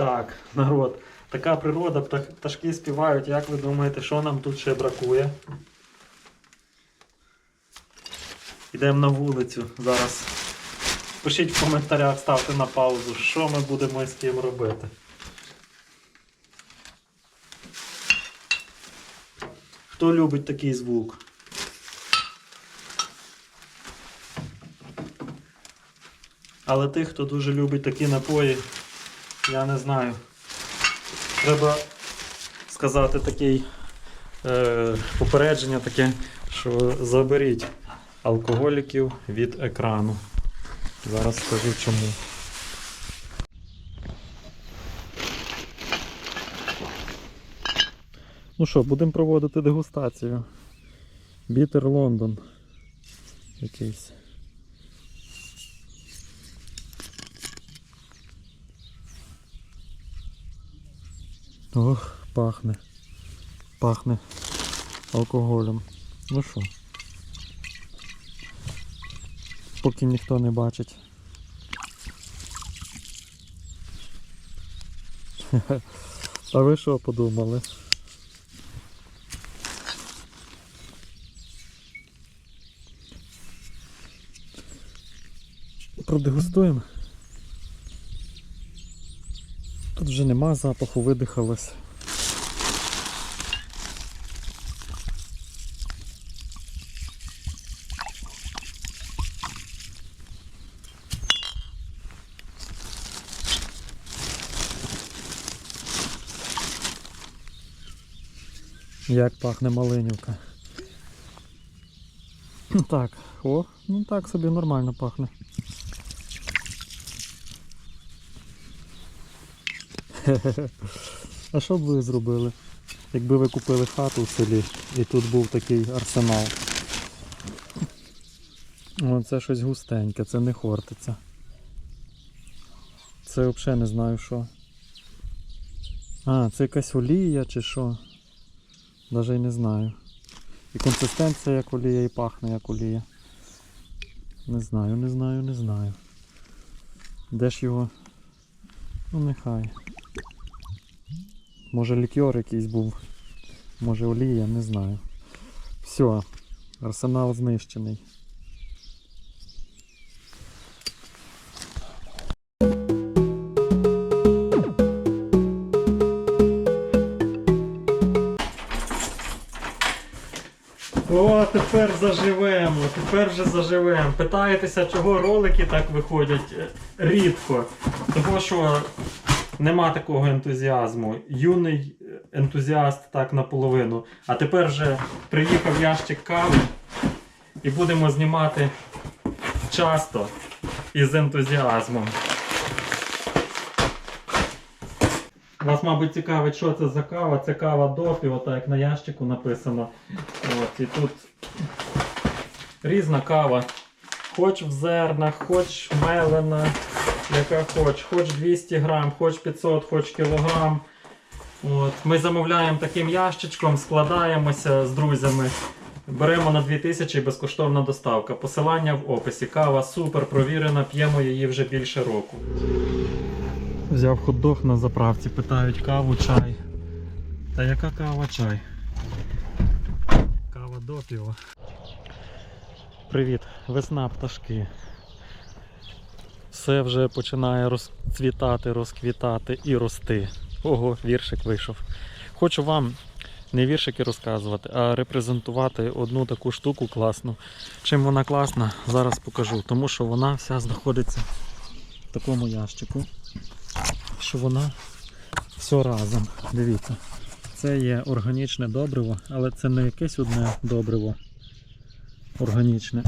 Так, народ, така природа, пташки співають. Як ви думаєте, що нам тут ще бракує? Йдемо на вулицю. Зараз пишіть в коментарях, ставте на паузу, що ми будемо з ким робити. Хто любить такий звук? Але тих, хто дуже любить такі напої, я не знаю. Треба сказати такий е, попередження таке, що заберіть алкоголіків від екрану. Зараз скажу чому. Ну що, будемо проводити дегустацію. Бітер Лондон. Якийсь. Ох, пахне. Пахне алкоголем. Ну що? Поки ніхто не бачить. А ви що подумали? Продегустуємо. Тут вже нема запаху, видихалось. Як пахне малинівка. Так, о, ну так собі нормально пахне. А що б ви зробили, якби ви купили хату в селі і тут був такий арсенал? О, це щось густеньке, це не хортиця. Це взагалі не знаю що. А, це якась олія чи що? Даже й не знаю. І консистенція як олія, і пахне як олія. Не знаю, не знаю, не знаю. Де ж його? Ну нехай. Може лікер якийсь був. Може олія, не знаю. Все, арсенал знищений. О, тепер заживемо, тепер вже заживемо. Питаєтеся, чого ролики так виходять е, рідко. Тому що нема такого ентузіазму. Юний е, ентузіаст так наполовину. А тепер вже приїхав ящик кави і будемо знімати часто і з ентузіазмом. Вас, мабуть, цікавить, що це за кава. Це кава допі, отак як на ящику написано. От, і тут різна кава. Хоч в зернах, хоч мелена, яка хоч, хоч 200 грам, хоч 500, хоч кілограм. От, ми замовляємо таким ящичком, складаємося з друзями. Беремо на 2000 безкоштовна доставка. Посилання в описі. Кава супер провірена, п'ємо її вже більше року. Взяв хот-дог на заправці, питають каву, чай. Та яка кава чай? Кава до піва. Привіт, весна пташки. Все вже починає розцвітати, розквітати і рости. Ого, віршик вийшов. Хочу вам не віршики розказувати, а репрезентувати одну таку штуку класну. Чим вона класна, зараз покажу. Тому що вона вся знаходиться в такому ящику що вона все разом. Дивіться. Це є органічне добриво, але це не якесь одне добриво органічне.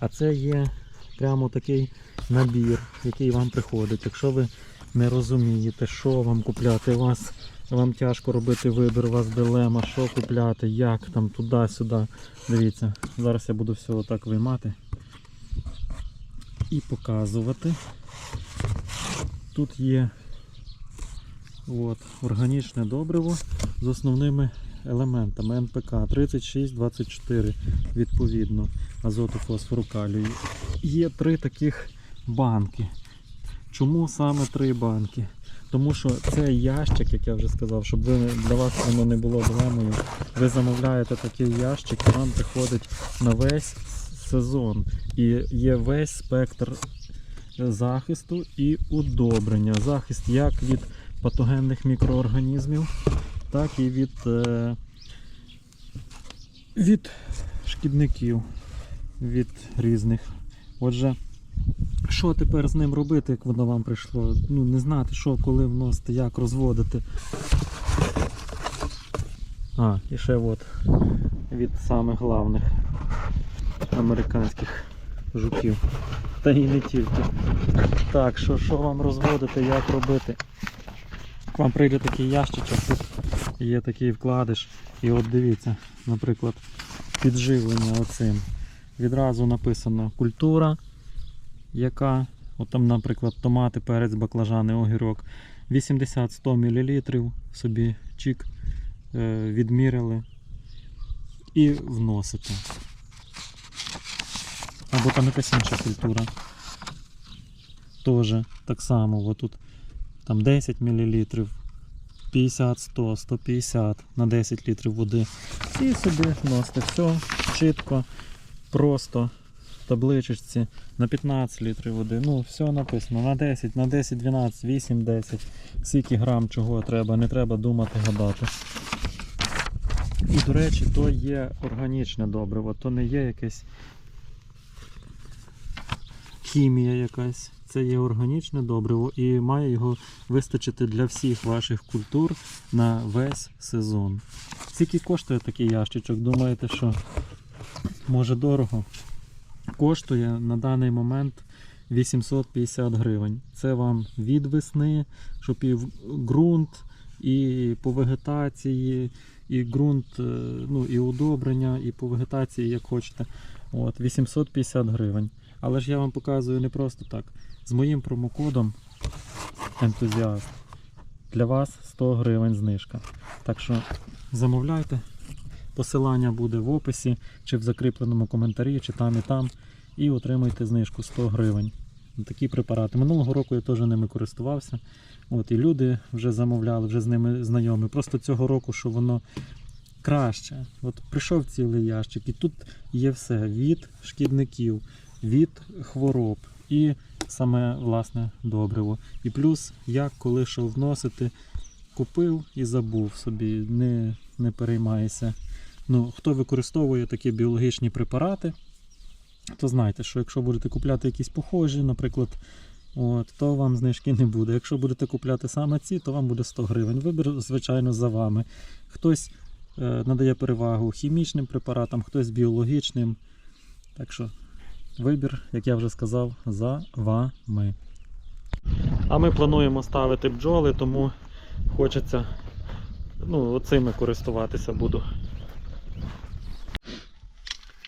А це є прямо такий набір, який вам приходить. Якщо ви не розумієте, що вам купляти, вас, вам тяжко робити вибір, у вас дилема, що купляти, як там, туди-сюди. Дивіться, зараз я буду все отак виймати і показувати. Тут є от, органічне добриво з основними елементами НПК 36-24 відповідно азоту, фосфору, калію. Є три таких банки. Чому саме три банки? Тому що цей ящик, як я вже сказав, щоб ви, для вас воно не було дилемою, ви замовляєте такий ящик, і вам приходить на весь сезон. І є весь спектр захисту і удобрення. Захист як від патогенних мікроорганізмів, так і від, е, від шкідників, від різних. Отже, що тепер з ним робити, як воно вам прийшло? Ну, не знати, що, коли вносити, як розводити. А, і ще от від самих главних американських жуків. Та і не тільки. Так, що, що вам розводити, як робити? Вам прийде такий ящичок, тут є такий вкладиш. І от дивіться, наприклад, підживлення оцим. Відразу написано культура, яка, от там, наприклад, томати, перець, баклажани, огірок. 80-100 мл собі чик е, відміряли і вносите. Або там якась інша культура. Теж так само. От тут там 10 мл, 50, 100, 150 на 10 літрів води. І собі вносите все чітко, просто табличці на 15 літрів води. Ну, все написано на 10, на 10, 12, 8, 10. Скільки грам чого треба, не треба думати, гадати. І, до речі, то є органічне добриво, то не є якесь хімія якась. Це є органічне добриво і має його вистачити для всіх ваших культур на весь сезон. Скільки коштує такий ящичок? Думаєте, що може дорого? Коштує на даний момент 850 гривень. Це вам від весни, щоб і ґрунт, і по вегетації, і ґрунт, е, ну і удобрення, і по вегетації, як хочете. От, 850 гривень. Але ж я вам показую не просто так. З моїм промокодом ентузіаст для вас 100 гривень знижка. Так що замовляйте. Посилання буде в описі, чи в закріпленому коментарі, чи там і там. І отримуйте знижку 100 гривень. Такі препарати. Минулого року я теж ними користувався. От, і люди вже замовляли, вже з ними знайомі. Просто цього року, що воно краще. От прийшов цілий ящик, і тут є все від шкідників, від хвороб і саме власне добриво. І плюс, як коли що вносити, купив і забув собі, не, не переймайся. Ну, хто використовує такі біологічні препарати, то знайте, що якщо будете купляти якісь похожі, наприклад, от, то вам знижки не буде. Якщо будете купляти саме ці, то вам буде 100 гривень. Вибір, звичайно, за вами. Хтось е, надає перевагу хімічним препаратам, хтось біологічним. Так що вибір, як я вже сказав, за вами. А ми плануємо ставити бджоли, тому хочеться ну, оцими користуватися буду.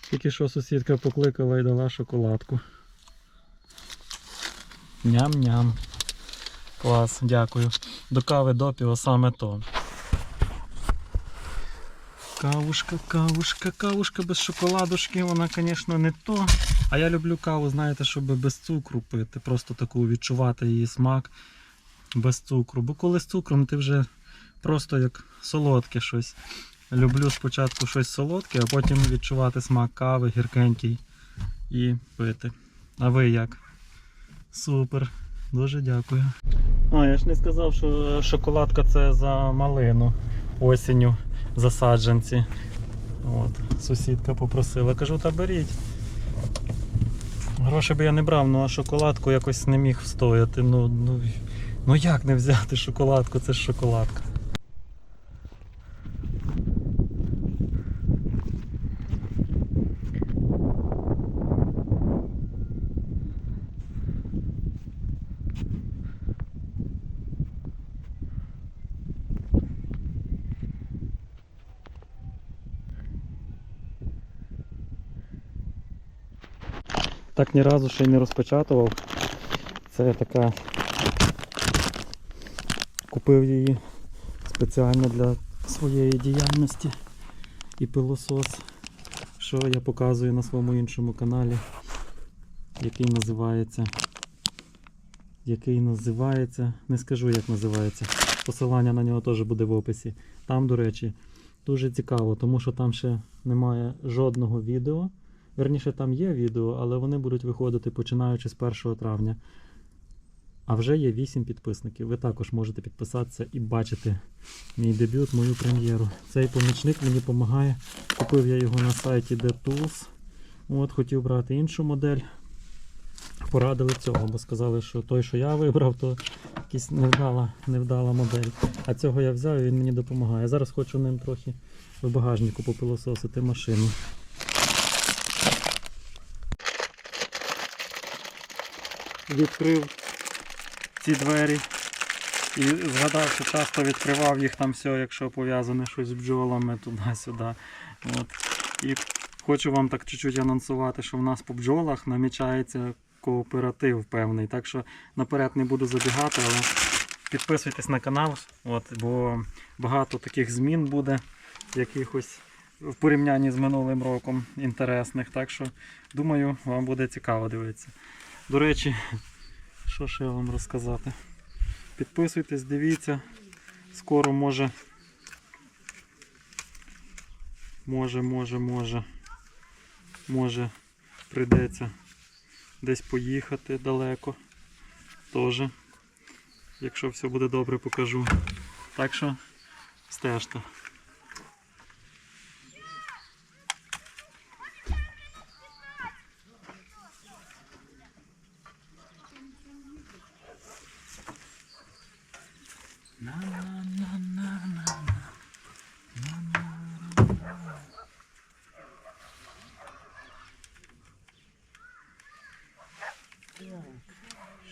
Тільки що сусідка покликала і дала шоколадку. Ням-ням. Клас, дякую. До кави допіо саме то. Кавушка, кавушка, кавушка без шоколадушки, вона, звісно, не то. А я люблю каву, знаєте, щоб без цукру пити. Просто таку відчувати її смак без цукру. Бо коли з цукром ти вже просто як солодке щось. Люблю спочатку щось солодке, а потім відчувати смак кави, гіркенький і пити. А ви як? Супер, дуже дякую. А, я ж не сказав, що шоколадка це за малину осінню за саджанці. От, сусідка попросила. Кажу, та беріть. Гроші би я не брав, ну а шоколадку якось не міг встояти. Ну, ну, ну як не взяти шоколадку? Це ж шоколадка. Так ні разу ще й не розпечатував. Це така. Купив її спеціально для своєї діяльності і пилосос, що я показую на своєму іншому каналі, який називається який називається. Не скажу, як називається. Посилання на нього теж буде в описі. Там, до речі, дуже цікаво, тому що там ще немає жодного відео. Верніше, там є відео, але вони будуть виходити починаючи з 1 травня. А вже є 8 підписників. Ви також можете підписатися і бачити мій дебют, мою прем'єру. Цей помічник мені допомагає. Купив я його на сайті DeTools. От, хотів брати іншу модель. Порадили цього, бо сказали, що той, що я вибрав, то якась невдала, невдала модель. А цього я взяв і він мені допомагає. Зараз хочу ним трохи в багажнику попилососити машину. Відкрив ці двері і згадав, що часто відкривав їх там все, якщо пов'язане щось з бджолами туди-сюди. От. І хочу вам так чуть-чуть анонсувати, що в нас по бджолах намічається кооператив певний. Так що наперед не буду забігати, але підписуйтесь на канал, от, бо багато таких змін буде, якихось в порівнянні з минулим роком інтересних. Так що думаю, вам буде цікаво дивитися. До речі, що ще вам розказати? Підписуйтесь, дивіться. Скоро може. Може, може, може. Може прийдеться десь поїхати далеко. Теж. Якщо все буде добре, покажу. Так що стежте.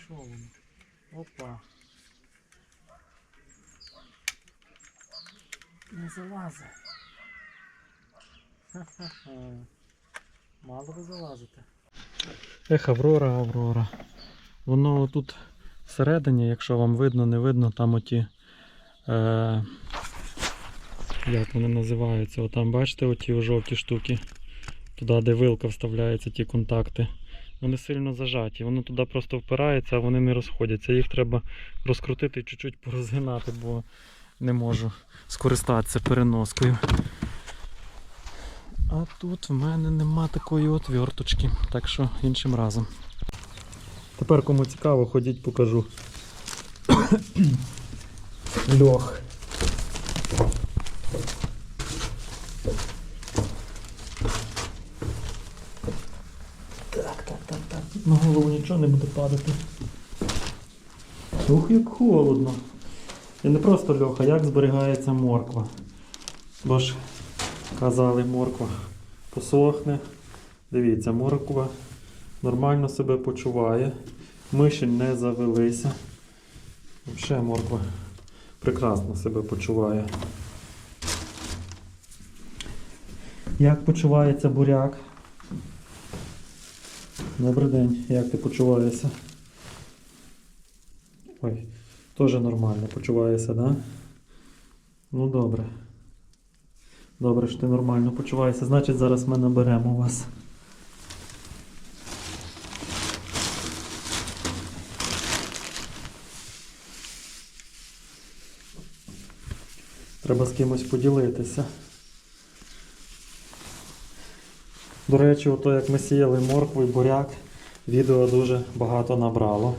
Що воно? Опа. Не залазить. Ха-ха-ха. Мало ви залазите. Ех, Аврора, Аврора. Воно тут всередині, якщо вам видно, не видно, там оті. Е, як вони називаються? Отам бачите оті жовті штуки. Туди, де вилка вставляється, ті контакти. Вони сильно зажаті, воно туди просто впирається, а вони не розходяться. Їх треба розкрутити і чуть-чуть порозгинати, бо не можу скористатися переноскою. А тут в мене нема такої отверточки, так що іншим разом. Тепер кому цікаво, ходіть покажу. Льох. Так, так, так, так. На голову нічого не буде падати. Ух, як холодно. І не просто льоха, як зберігається морква. Бо ж казали, морква посохне. Дивіться, морква нормально себе почуває. Миші не завелися. Взагалі морква прекрасно себе почуває. Як почувається буряк? Добрий день, як ти почуваєшся? Ой, теж нормально почуваєшся, да? Ну добре. Добре, що ти нормально почуваєшся. Значить зараз ми наберемо вас. Треба з кимось поділитися. До речі, ото як ми сіяли моркву і буряк, відео дуже багато набрало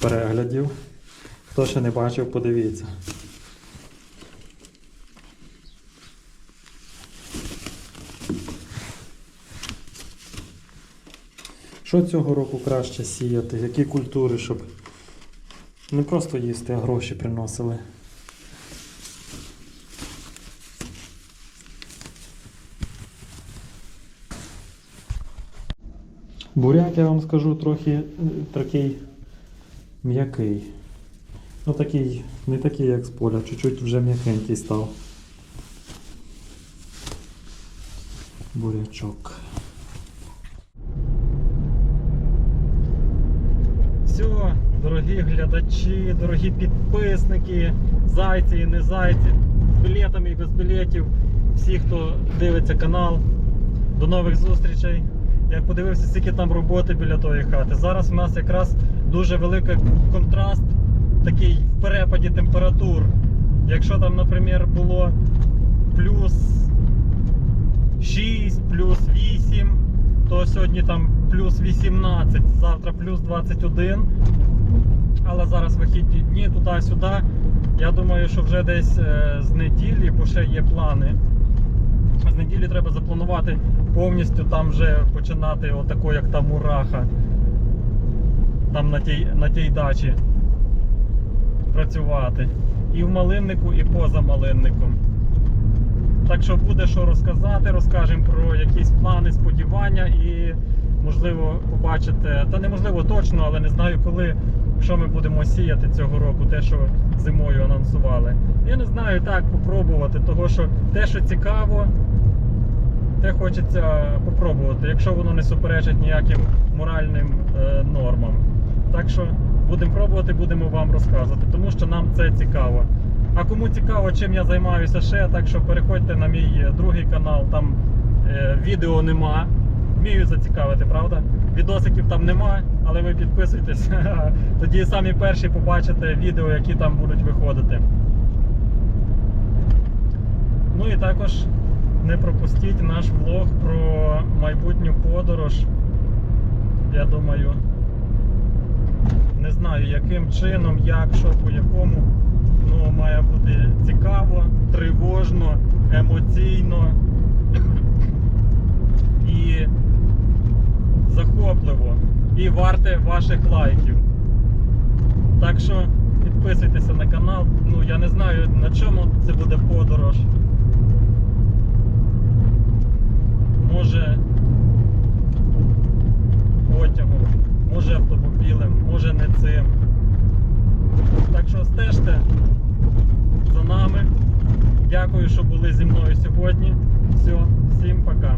переглядів. Хто ще не бачив, подивіться. Що цього року краще сіяти? Які культури, щоб не просто їсти, а гроші приносили? Буряк, я вам скажу, трохи е, такий м'який. Ну такий, не такий, як з поля, чуть-чуть вже м'якенький став. Бурячок. Все, дорогі глядачі, дорогі підписники, зайці і не зайці, з білетами і без білетів, всі, хто дивиться канал. До нових зустрічей. Я подивився, скільки там роботи біля тої хати. Зараз у нас якраз дуже великий контраст, такий в перепаді температур. Якщо там, наприклад, було плюс 6, плюс 8, то сьогодні там плюс 18, завтра плюс 21. Але зараз вихідні дні туди-сюди. Я думаю, що вже десь е, з неділі, бо ще є плани. З неділі треба запланувати повністю там вже починати отако, як та мураха. Там на тій, на тій дачі працювати. І в малиннику, і поза малинником. Так що буде що розказати, розкажемо про якісь плани, сподівання і можливо побачите, та неможливо точно, але не знаю коли, що ми будемо сіяти цього року, те, що зимою анонсували. Я не знаю так попробувати, того що те, що цікаво, те хочеться попробувати, якщо воно не суперечить ніяким моральним е, нормам. Так що будемо пробувати, будемо вам розказувати, тому що нам це цікаво. А кому цікаво, чим я займаюся ще, так що переходьте на мій е, другий канал, там е, відео нема. Вмію зацікавити, правда? Відосиків там нема, але ви підписуйтесь. Тоді самі перші побачите відео, які там будуть виходити. Ну і також не пропустіть наш влог про майбутню подорож. Я думаю, не знаю яким чином, як, що, по якому. Ну, має бути цікаво, тривожно, емоційно і захопливо. І варте ваших лайків. Так що підписуйтеся на канал. Ну я не знаю на чому це буде подорож. може потягом, може автомобілем, може не цим. Так що стежте за нами. Дякую, що були зі мною сьогодні. Все, всім пока.